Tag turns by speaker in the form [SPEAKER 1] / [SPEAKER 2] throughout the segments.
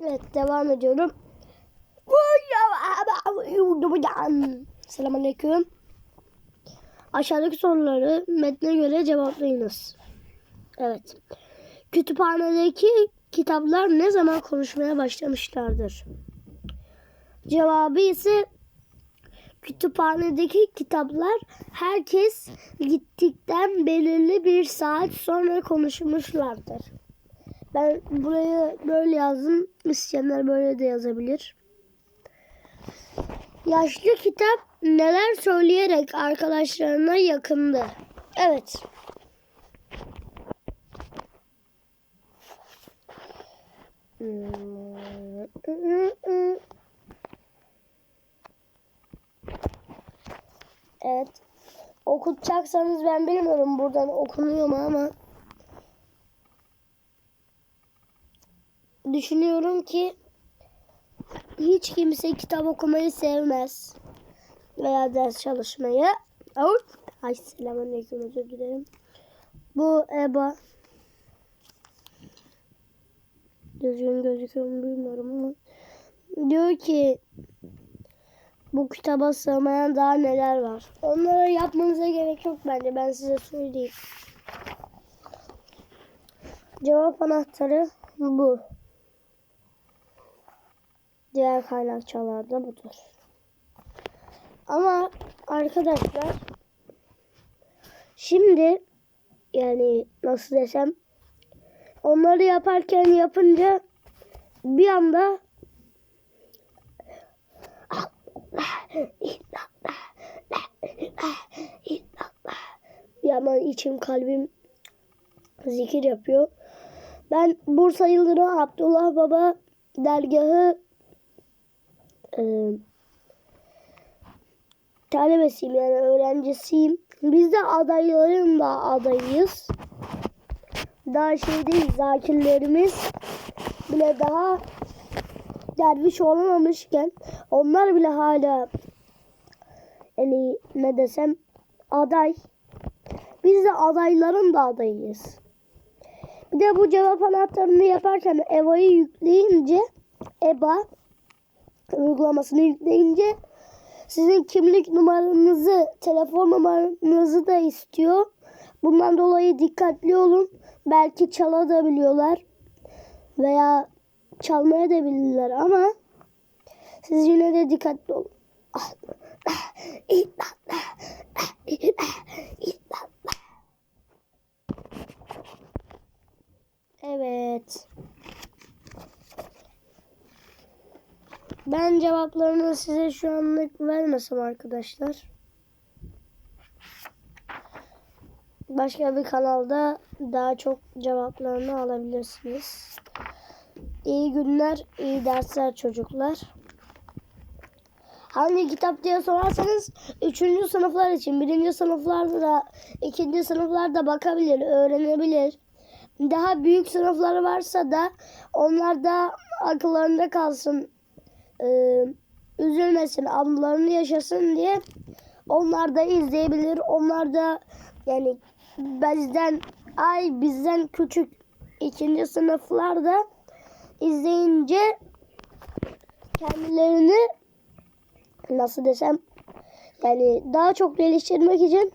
[SPEAKER 1] Evet devam ediyorum. Selamünaleyküm. Aşağıdaki soruları metne göre cevaplayınız. Evet. Kütüphanedeki kitaplar ne zaman konuşmaya başlamışlardır? Cevabı ise kütüphanedeki kitaplar herkes gittikten belirli bir saat sonra konuşmuşlardır. Ben buraya böyle yazdım. İsteyenler böyle de yazabilir. Yaşlı kitap neler söyleyerek arkadaşlarına yakındı. Evet. Evet. Okutacaksanız ben bilmiyorum buradan okunuyor mu ama düşünüyorum ki hiç kimse kitap okumayı sevmez veya ders çalışmayı. Ay, Ay selamünaleyküm özür dilerim. Bu Eba düzgün gözüküyor mu bilmiyorum ama diyor ki bu kitaba sığmayan daha neler var. Onları yapmanıza gerek yok bence. Ben size söyleyeyim. Cevap anahtarı bu. Diğer kaynakçalar da budur. Ama arkadaşlar şimdi yani nasıl desem onları yaparken yapınca bir anda bir yandan içim kalbim zikir yapıyor. Ben Bursa Yıldırım Abdullah Baba dergahı e, talebesiyim yani öğrencisiyim. Biz de adayların da adayıyız. Daha şey değil zakirlerimiz bile daha derviş olamamışken onlar bile hala yani ne desem aday. Biz de adayların da adayıyız. Bir de bu cevap anahtarını yaparken EVA'yı yükleyince EBA uygulamasını yükleyince sizin kimlik numaranızı, telefon numaranızı da istiyor. Bundan dolayı dikkatli olun. Belki çalabiliyorlar veya çalmaya da bilirler ama siz yine de dikkatli olun. Evet. Ben cevaplarını size şu anlık vermesem arkadaşlar. Başka bir kanalda daha çok cevaplarını alabilirsiniz. İyi günler, iyi dersler çocuklar. Hangi kitap diye sorarsanız 3. sınıflar için 1. sınıflarda da 2. sınıflarda bakabilir, öğrenebilir. Daha büyük sınıfları varsa da onlar da akıllarında kalsın, e, üzülmesin, anılarını yaşasın diye onlar da izleyebilir. Onlar da yani bizden ay bizden küçük ikinci sınıflarda izleyince kendilerini nasıl desem yani daha çok geliştirmek için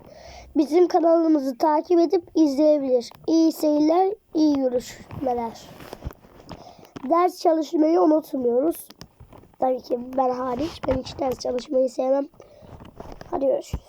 [SPEAKER 1] bizim kanalımızı takip edip izleyebilir. İyi seyirler, iyi görüşmeler. Ders çalışmayı unutmuyoruz. Tabii ki ben hariç. Ben hiç ders çalışmayı sevmem. Hadi görüşürüz.